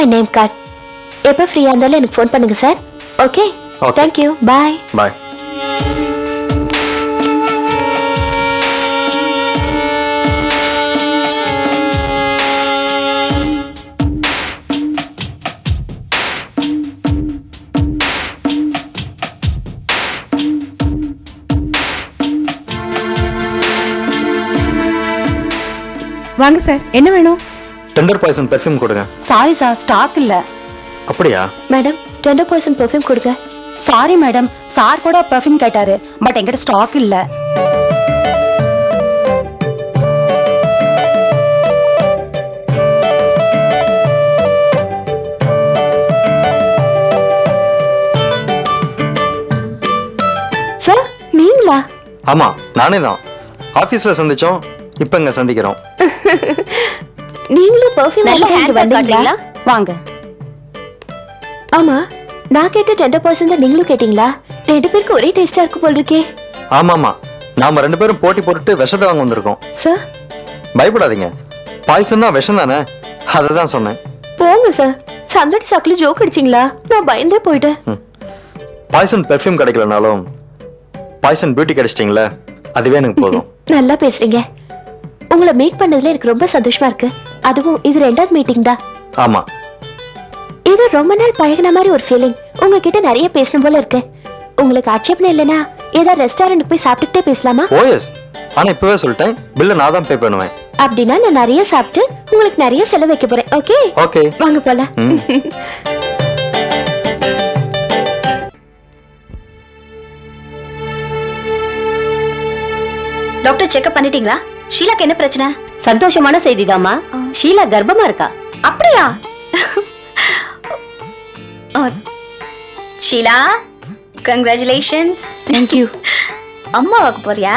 My name card எப்போ ஃப்ரீயாக இருந்தாலும் எனக்கு ஃபோன் பண்ணுங்க sir okay. Thank you bye bye வாங்க சார் என்ன வேணும்? டெண்டர் பாய்சன் பெர்ஃப்யூம் கொடுங்க. சாரி சார் ஸ்டாக் இல்ல. அப்படியா? மேடம் டுவெண்ட்டி பர்சன்ட் பெர்ஃப்யூம் கொடுங்க. சாரி மேடம் சார் கூட பெர்ஃப்யூம் கேட்டாரு பட் என்கிட்ட ஸ்டாக் இல்ல. சார் நீங்களா ஆமா நானே தான் ஆபீஸ்ல சந்திச்சோம் இப்ப இங்க சந்திக்கிறோம். நீங்களும் பெர்ஃப்யூம் நல்ல வாங்க ஹேண்ட் வந்தீங்களா? வாங்க. ஆமா நான் கேட்ட டெண்டர் பர்சன்ட் தான் நீங்களும் கேட்டீங்களா? ரெண்டு பேருக்கு ஒரே டேஸ்டா இருக்கு போல் இருக்கே ஆமாமா நாம ரெண்டு பேரும் போட்டி போட்டுட்டு விஷத்தை வாங்க வந்திருக்கோம். சார் பயப்படாதீங்க. பாய்சன்னா விஷம் தானே? அதை தான் சொன்னேன். போங்க சார் சந்தடி சாக்குல ஜோக் அடிச்சிங்களா? நான் பயந்தே போயிட்டேன். பாய்சன் பெர்ஃப்யூம் கிடைக்கலனாலும் பாய்சன் பியூட்டி கிடைச்சிட்டிங்களே அதுவே எனக்கு போதும். நல்லா பேசுறீங்க. உங்களை மீட் பண்ணதுல எனக்கு ரொம்ப சந்தோஷமா இருக்கு. அதுவும் இது ரெண்டாவது மீட்டிங் தான் ஆமா. இது ரொம்ப நாள் பழகின மாதிரி ஒரு ஃபீலிங் உங்ககிட்ட நிறைய பேசணும் போல இருக்கு. உங்களுக்கு ஆட்சேபனை இல்லைனா ஏதாவது ரெஸ்டாரண்ட் போய் சாப்பிட்டுட்டே பேசலாமா? ஓஎஸ் ஆனா இப்பவே சொல்லிட்டேன். பில்ல நான் தான் பே பண்ணுவேன். அப்படின்னா நான் நிறைய சாப்பிட்டு உங்களுக்கு நிறைய செலவு வைக்க போறேன். ஓகே ஓகே வாங்க போலாம். ம். டாக்டர் செக்அப் பண்ணிட்டீங்களா? ஷீலாக்கு என்ன பிரச்சனை? சந்தோஷமான செய்திதாம்மா. ஷீலா கர்ப்பமா இருக்கா? அப்படியா? ஷீலா கங்க்ராச்சுலேஷன்ஸ் தேங்க்யூ அம்மா வாக்க போறியா?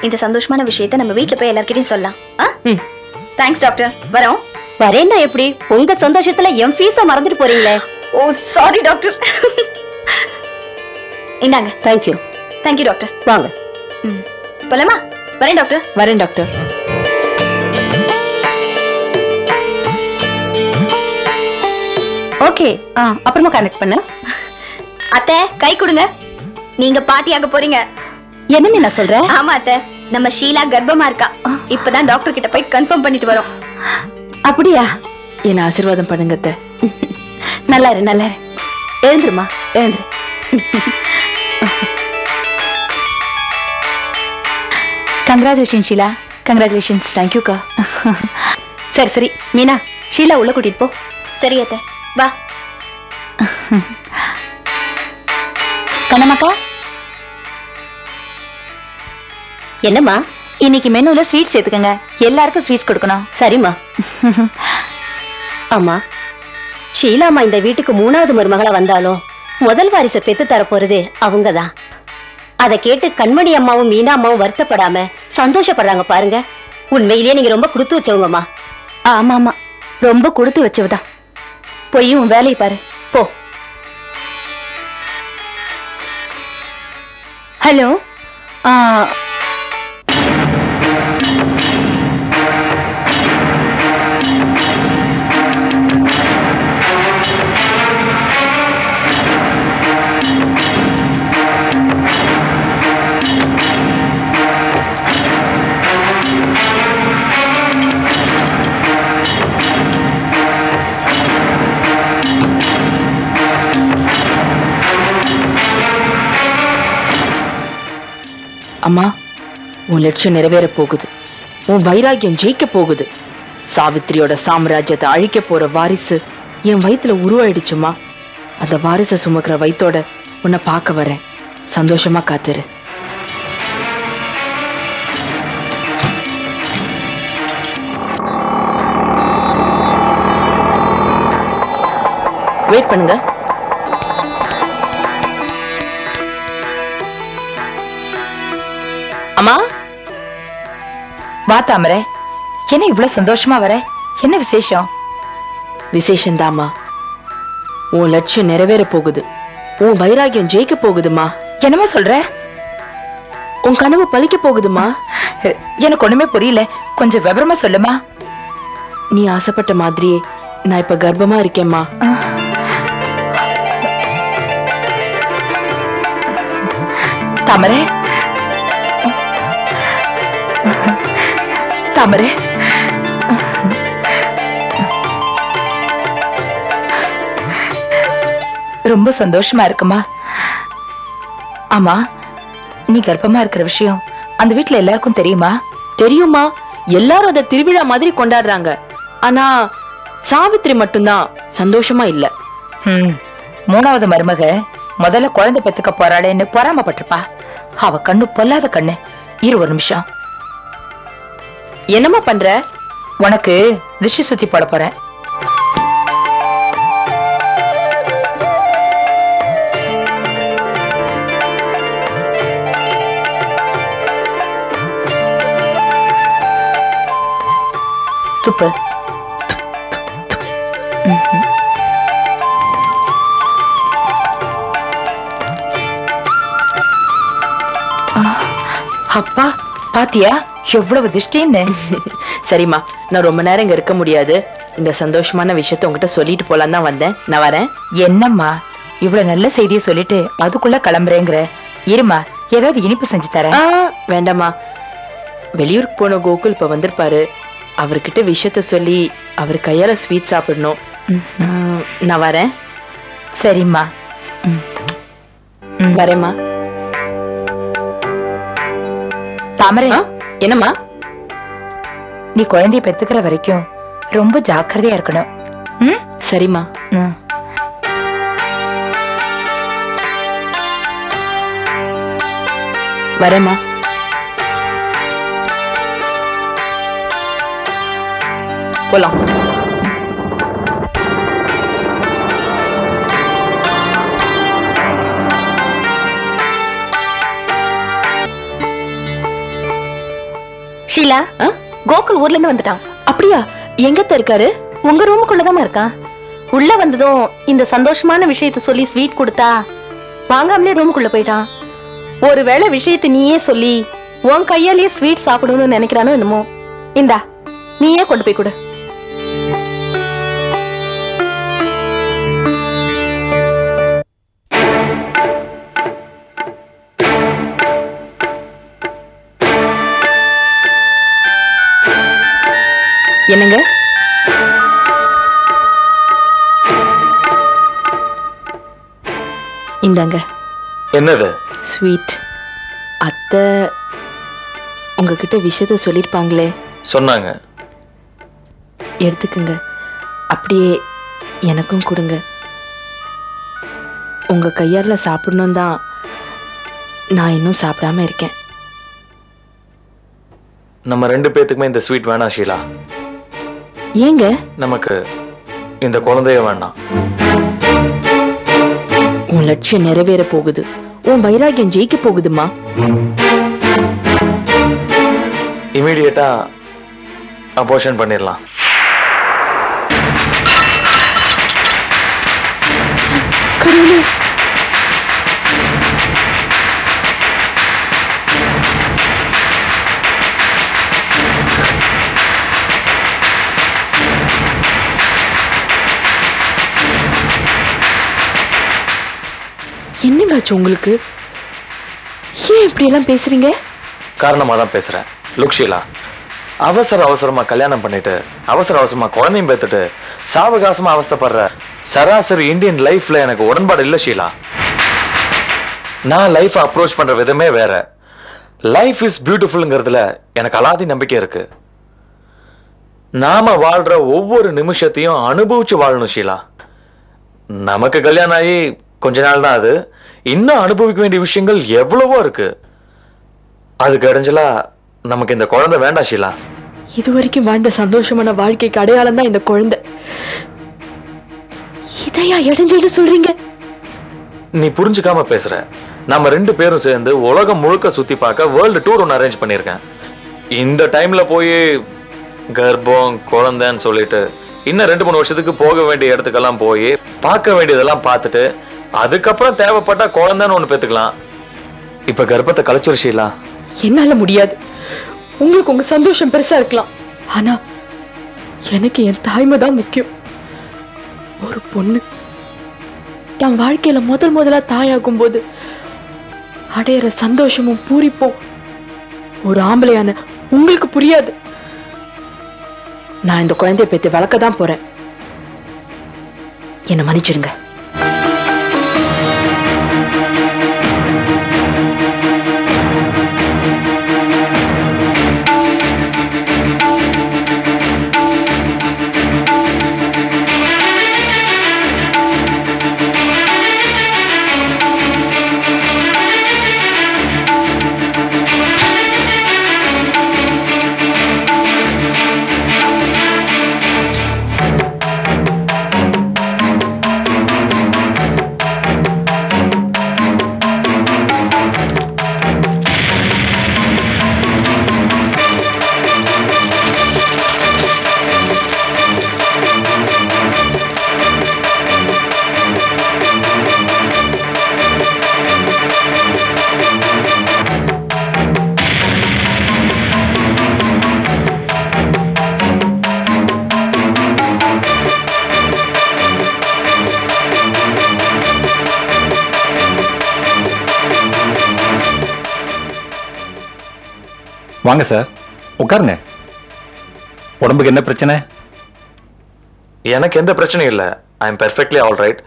இந்த சந்தோஷமான விஷயத்தை நம்ம வீட்ல போய் எல்லார்கிட்டயும் சொல்லலாம். ம். தேங்க்ஸ் டாக்டர் வரோம். வரேன்னா எப்படி? உங்க சந்தோஷத்துல என் ஃபீஸ மறந்துட்டு போறீங்களே. ஓ சாரி டாக்டர் இந்தாங்க. Thank you thank you doctor வாங்க. போலாமா? வரேன் டாக்டர். வரேன் டாக்டர். ஓகே ஆ அப்புறமா கனெக்ட் பண்ண. அத்தை கை கொடுங்க. நீங்க பாட்டியாக போறீங்க. என்ன மீனா சொல்ற ஆமா அத்தை. நம்ம ஷீலா கர்ப்பமா இருக்கா. இப்பதான் டாக்டர் கிட்ட போய் கன்ஃபார்ம் பண்ணிட்டு வரோம். அப்படியா? என்ன ஆசீர்வாதம் பண்ணுங்க அத்தை. நல்லா இரு நல்லா இரு எழுந்துருமா எழுந்துரு. கங்க்ராச்சுலேஷன் ஷீலா கங்க்ராச்சுலேஷன்ஸ் தேங்க்யூக்கா சரி சரி. மீனா ஷீலா உள்ள கூட்டிட்டு போ. சரி அத்தை. வா. கண்ணம்மாக்கா என்னம்மா? இன்னைக்கு மெனுல ஸ்வீட் சேர்த்துக்கங்க. எல்லாருக்கும் ஸ்வீட்ஸ் கொடுக்கணும். சரிம்மா. ஆமா. ஷீலாம்மா இந்த வீட்டுக்கு மூணாவது மருமகளா வந்தாலும் முதல் வாரிசை பெத்து தர போறது அவங்கதான். அதை கேட்டு கண்மணி அம்மாவும் மீனா அம்மாவும் வருத்தப்படாம சந்தோஷப்படுறாங்க பாருங்க. உண்மையிலேயே நீங்க ரொம்ப கொடுத்து வச்சவங்கம்மா. ஆமா ஆமா ரொம்ப கொடுத்து வச்சவதா பொய்யும் வேலையை பாரு. போ. ஹலோ? அம்மா உன் லட்சியம் நிறைவேற போகுது. உன் வைராகியம் ஜெயிக்க போகுது. சாவித்திரியோட சாம்ராஜ்யத்தை அழிக்க போற வாரிசு என் வயிற்றுல உருவாயிடுச்சுமா அந்த வாரிசை சுமக்கிற வயிற்றோட உன்னை பார்க்க வரேன். சந்தோஷமா காத்துரு. வெயிட் பண்ணுங்க. வா தாமரை. என்ன இவ்வளவு சந்தோஷமா வர? என்ன விசேஷம்? விசேஷந்தாம்மா. உன் லட்சியம் நிறைவேற போகுது. உன் வைராகியம் ஜெயிக்க போகுதுமா என்னமா சொல்ற? உன் கனவு பலிக்க போகுதுமா எனக்கு ஒண்ணுமே புரியல. கொஞ்சம் விவரமா சொல்லுமா? நீ ஆசைப்பட்ட மாதிரியே நான் இப்ப கர்ப்பமா இருக்கேம்மா. தாமரை தாமரை. ரொம்ப சந்தோஷமா இருக்குமா? ஆமா நீ கர்ப்பமா இருக்கிற விஷயம் அந்த வீட்ல எல்லாருக்கும் தெரியுமா? தெரியுமா? எல்லாரும் அதை திருவிழா மாதிரி கொண்டாடுறாங்க. ஆனா சாவித்திரி மட்டும்தான் சந்தோஷமா இல்ல. மூணாவது மருமக முதல்ல குழந்தை பெத்துக்க போறாளேன்னு பொறாமப்பட்டிருப்பா. அவ கண்ணு பொல்லாத கண்ணு. இரு ஒரு நிமிஷம். என்னம்மா பண்ற? உனக்கு திஷ்டி சுத்தி போட போறேன். துப்பு. அப்பா. பாத்தியா? எவ்வளவு திஷ்டின்னு. சரிம்மா நான் ரொம்ப நேரம் இங்க இருக்க முடியாது. இந்த சந்தோஷமான விஷயத்த உங்ககிட்ட சொல்லிட்டு போலாம் தான் வந்தேன். நான் வரேன். என்னம்மா? இவ்வளவு நல்ல செய்தியை சொல்லிட்டு அதுக்குள்ள கிளம்புறேங்கிற. இருமா ஏதாவது இனிப்பு செஞ்சு தரேன். ஆ, வேண்டாம்மா. வெளியூருக்கு போன கோகுல் இப்ப வந்திருப்பாரு. அவர்கிட்ட விஷயத்த சொல்லி அவர் கையால ஸ்வீட் சாப்பிடணும். நான் வரேன். சரிம்மா. வரேம்மா. தாமரை. என்னம்மா? நீ குழந்தைய பெத்துக்கிற வரைக்கும் ரொம்ப ஜாக்கிரதையா இருக்கணும். ம்? சரிம்மா. வரேம்மா. போலாம். ஷீலா? கோகுல் ஊர்ல இருந்து வந்துட்டான். அப்படியா? எங்கத்த இருக்காரு? உங்க ரூமுக்குள்ளதாம்மா இருக்கான். உள்ள வந்ததும் இந்த சந்தோஷமான விஷயத்த சொல்லி ஸ்வீட் கொடுத்தா வாங்காமலே ரூமுக்குள்ள போயிட்டான். ஒருவேளை விஷயத்தை நீயே சொல்லி உன் கையாலேயே ஸ்வீட் சாப்பிடணும்னு நினைக்கிறானோ என்னமோ. இந்தா நீயே கொண்டு போய் கொடு. என்னங்க? இந்தாங்க. என்னது? ஸ்வீட். அத்தை உங்ககிட்ட விஷயத்த சொல்லியிருப்பாங்களே சொன்னாங்க. எடுத்துக்குங்க. அப்படியே எனக்கும் கொடுங்க. உங்க கையால சாப்பிடணும் தான் நான் இன்னும் சாப்பிடாம இருக்கேன். நம்ம ரெண்டு பேத்துக்குமே இந்த ஸ்வீட் வேணாம் ஷீலா. ஏங்க? நமக்கு இந்த குழந்தைய வேண்டாம். உன் லட்சியம் நிறைவேற போகுது. உன் வைராகியம் ஜெயிக்க போகுதுமா இமீடியட்டா அபோஷன் பண்ணிடலாம். கடவுளே என்னங்காச்சு உங்களுக்கு? ஏன் இப்படி எல்லாம் பேசுறீங்க? காரணமாக தான் பேசுகிறேன் லுக் ஷீலா அவசர அவசரமாக கல்யாணம் பண்ணிட்டு அவசர அவசரமாக குழந்தையும் பேத்துட்டு சாவகாசமாக அவஸ்தைப்படுற சராசரி இந்தியன் லைஃப்ல எனக்கு உடன்பாடு இல்லை ஷீலா. நான் லைஃப் அப்ரோச் பண்ற விதமே வேற. லைஃப் இஸ் பியூட்டிஃபுல்ங்கிறதுல எனக்கு அலாதி நம்பிக்கை இருக்கு. நாம வாழ்ற ஒவ்வொரு நிமிஷத்தையும் அனுபவிச்சு வாழணும் ஷீலா. நமக்கு கல்யாணம் ஆகி கொஞ்ச நாள் தான் அது. இன்னும் அனுபவிக்க வேண்டிய விஷயங்கள் எவ்வளவோ இருக்கு. அதுக்கு இடைஞ்சலா நமக்கு இந்த குழந்தை வேண்டாம் ஷீலா. இது வரைக்கும் வாழ்ந்த சந்தோஷமான வாழ்க்கைக்கு அடையாளம் தான் இந்த குழந்தை. இதையா இடைஞ்சல்னு சொல்றீங்க? நீ புரிஞ்சுக்காம பேசுற. நம்ம ரெண்டு பேரும் சேர்ந்து உலகம் முழுக்க சுத்தி பார்க்க வேர்ல்டு டூர் ஒன்று அரேஞ்ச் பண்ணியிருக்கேன். இந்த டைம்ல போய் கர்ப்பம் குழந்தைன்னு சொல்லிட்டு இன்னும் ரெண்டு மூணு வருஷத்துக்கு போக வேண்டிய இடத்துக்கெல்லாம் போய் பார்க்க வேண்டியதெல்லாம் பார்த்துட்டு அதுக்கப்புறம் தேவைப்பட்டா குழந்தைன்னு ஒண்ணு பெத்துக்கலாம். இப்ப கர்ப்பத்தை கலைச்சிருச்சீங்களா என்னால முடியாது. உங்களுக்கு உங்க சந்தோஷம் பெருசா இருக்கலாம். ஆனா எனக்கு என் தாய்மை தான் முக்கியம். ஒரு பொண்ணு தன் வாழ்க்கையில முதல் முதலா தாயாகும் போது அடையிற சந்தோஷமும் பூரிப்பும் ஒரு ஆம்பளையான உங்களுக்கு புரியாது. நான் இந்த குழந்தைய பேத்து வளர்க்க தான் போறேன். என்னை மன்னிச்சிடுங்க. வாங்க சார் உட்காருங்க. உடம்புக்கு என்ன பிரச்சனை? எனக்கு எந்த பிரச்சனையும் இல்லை. I am perfectly all right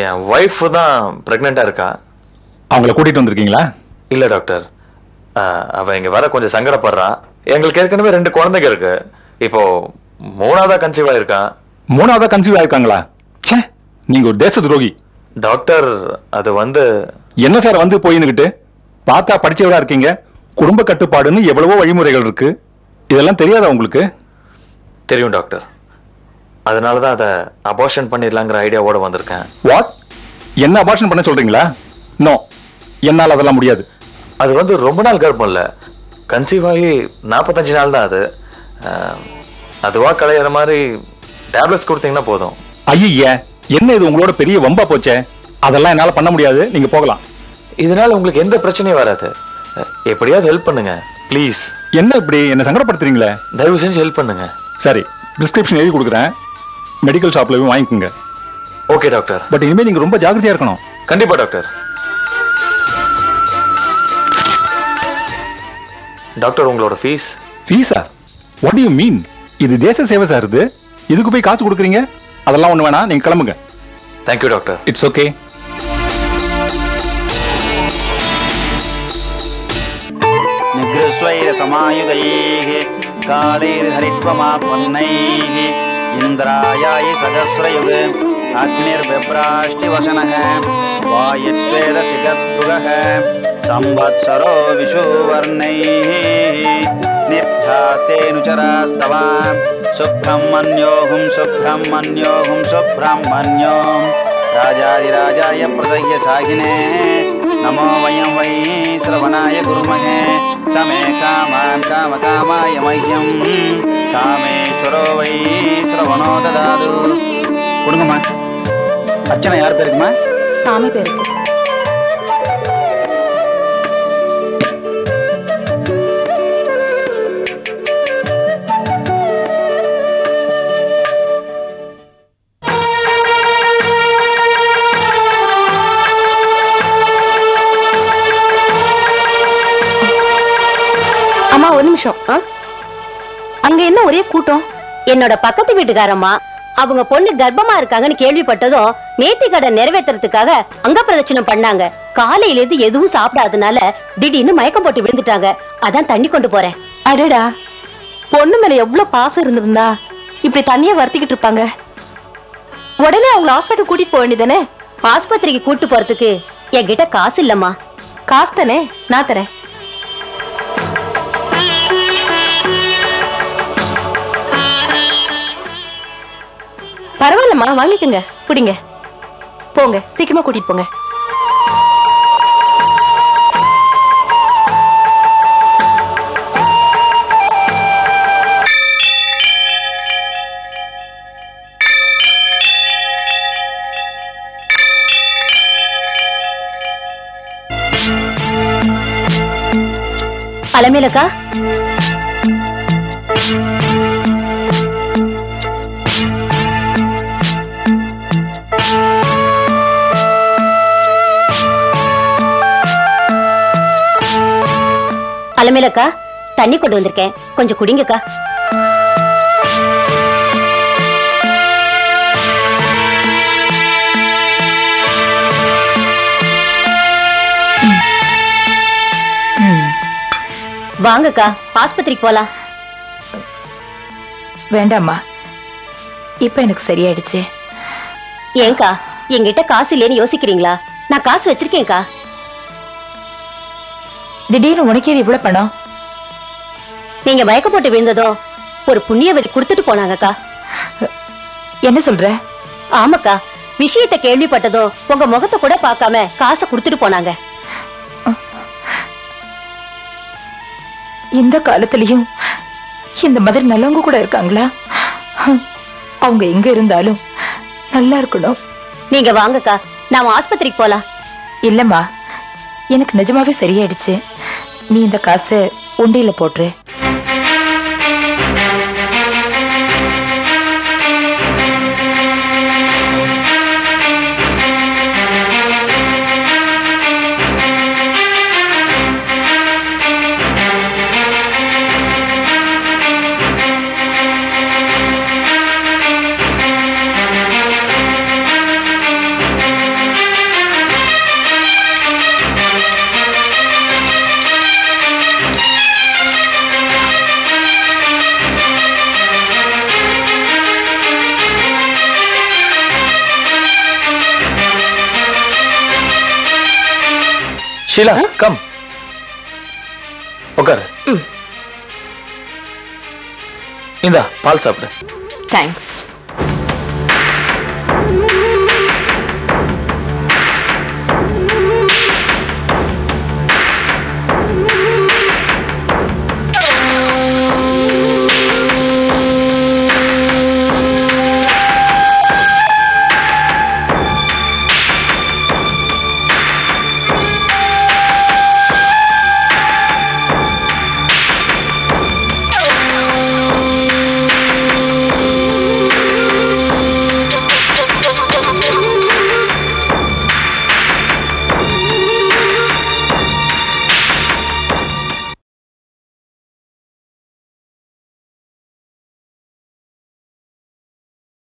N wife தான் ப்ரெக்னெண்ட்டாக இருக்கா? அவங்கள கூட்டிட்டு வந்திருக்கீங்களா? இல்லை டாக்டர் அஹ், அவ இங்கே வர கொஞ்சம் சங்கடப்படுறா. எங்களுக்கு ஏற்கனவே ரெண்டு குழந்தைங்க இருக்கு. இப்போ மூணாவதா கன்சீவ் ஆயிருக்கா? மூணாவதா கன்சீவ் ஆயிருக்காங்களா? ச்சே நீங்க ஒரு தேச துரோகி. டாக்டர் அது வந்து என்ன சார் வந்து போயின்னுகிட்டு? பார்த்தா படிச்சவரா இருக்கீங்க? குடும்ப கட்டுப்பாடுன்னு எவ்வளவோ வழிமுறைகள் இருக்கு. இதெல்லாம் தெரியாதா உங்களுக்கு? தெரியும் டாக்டர். அதனால தான் அதை அபார்ஷன் பண்ணிடலாங்கிற ஐடியாவோட வந்திருக்கேன். வாட் என்ன அபார்ஷன் பண்ண சொல்றீங்களா? நோ என்னால் அதெல்லாம் முடியாது. அது வந்து ரொம்ப நாள் கர்ப்பம் இல்லை. கன்சீவ் ஆகி நாற்பத்தஞ்சு நாள் தான் அது. அஹ், அதுவா களையிற மாதிரி டேப்லெட்ஸ் கொடுத்தீங்கன்னா போதும். ஐய என்ன இது உங்களோட பெரிய வம்பா போச்சே? அதெல்லாம் என்னால பண்ண முடியாது. நீங்க போகலாம். இதனால உங்களுக்கு எந்த பிரச்சனையும் வராது. எப்படியாவது ஹெல்ப் பண்ணுங்க. ப்ளீஸ் என்ன இப்படி? என்ன சங்கடப்படுத்துறீங்களே? தயவு செஞ்சு ஹெல்ப் பண்ணுங்க. சரி பிரிஸ்கிரிப்ஷன் எழுதி கொடுக்குறேன். மெடிக்கல் ஷாப்ல போய் வாங்கிக்கோங்க. ஓகே டாக்டர் பட் இனிமேல் நீங்க ரொம்ப ஜாக்கிரதையா இருக்கணும். கண்டிப்பா டாக்டர் டாக்டர் உங்களோட ஃபீஸ் ஃபீஸா வாட் யூ மீன் இது தேச சேவை சார் இது. இதுக்கு போய் காசு கொடுக்குறீங்க? அதெல்லாம் ஒண்ணு வேணாம் நீங்க கிளம்புங்க. Thank you doctor it's okay निगृस्वैरसमायुधैः कालैर्हरित्वमापन्नैः, इन्द्रायाय सहस्रयुग अग्निर्बिभ्राष्टिवसनः वायुस्वेदशिखद्भुगः संवत्सरो विषुवर्णैः निर्भ्यास्तेऽनुचरास्तव सुब्रह्मण्योऽहुं सुब्रह्मण्योऽहुं सुब्रह्मण्यों राजाधिराजाय प्रदय्य सागिने नमो वयं वै श्रवणाय गुरुमहे சமே காமான் காம காமாய மையம். காமேஸ்வரோ வை சிரவணோ ததாது. கொடுங்கம்மா. அர்ச்சனை யார் பேருக்குமா சாமி பேருக்கு. நிமிஷம்? அங்க என்ன ஒரே கூட்டம்? என்னோட பக்கத்து வீட்டுக்காரம்மா அவங்க பொண்ணு கர்ப்பமா இருக்காங்கன்னு கேள்விப்பட்டதும் நேர்த்தி கடன் நிறைவேத்துறதுக்காக அங்க பிரதட்சணம் பண்ணாங்க. காலையில இருந்து எதுவும் சாப்பிடாதனால திடீர்னு மயக்கம் போட்டு விழுந்துட்டாங்க. அதான் தண்ணி கொண்டு போறேன். அடடா. பொண்ணு மேல எவ்வளவு பாசம் இருந்திருந்தா? இப்படி தண்ணிய வருத்திக்கிட்டு இருப்பாங்க. உடனே அவங்கள ஹாஸ்பிட்டல் கூட்டிட்டு போக வேண்டியதானே ஆஸ்பத்திரிக்கு கூட்டு போறதுக்கு என்கிட்ட காசு இல்லம்மா. காசு தானே? நான் தரேன். பரவாயில்லம்மா வாங்கிக்கோங்க. பிடிங்க போங்க சீக்கிரமா கூட்டிட்டு போங்க. அலமேலக்கா அலமேலக்கா தண்ணி கொண்டு வந்திருக்கேன். கொஞ்சம் குடிங்கக்கா. வாங்கக்கா ஆஸ்பத்திரிக்கு போலாம். வேண்டாம்மா. இப்ப எனக்கு சரியாயிடுச்சு. ஏங்கா என்கிட்ட காசு இல்லைன்னு யோசிக்கிறீங்களா? நான் காசு வச்சிருக்கேன்க்கா. திடீர்னு உனக்கே இது இவ்வளவு பணம்? நீங்க மயக்க போட்டு விழுந்ததும் ஒரு புண்ணியவதி கொடுத்துட்டு போனாங்கக்கா. என்ன சொல்ற? ஆமாக்கா விஷயத்தை கேள்விப்பட்டதும் உங்க முகத்தை கூட பார்க்காம காசை கொடுத்துட்டு போனாங்க. இந்த காலத்துலயும் இந்த மாதிரி நல்லவங்க கூட இருக்காங்களா? அவங்க எங்க இருந்தாலும் நல்லா இருக்கணும். நீங்க வாங்கக்கா நாம ஆஸ்பத்திரிக்கு போலாம். இல்லம்மா எனக்கு நிஜமாவே சரியாயிடுச்சு. நீ இந்த காசை உண்டியில போட்டுரு. ஷீலா கம். உட்காரு இந்தா பால் சாப்பிடு. தேங்க்ஸ்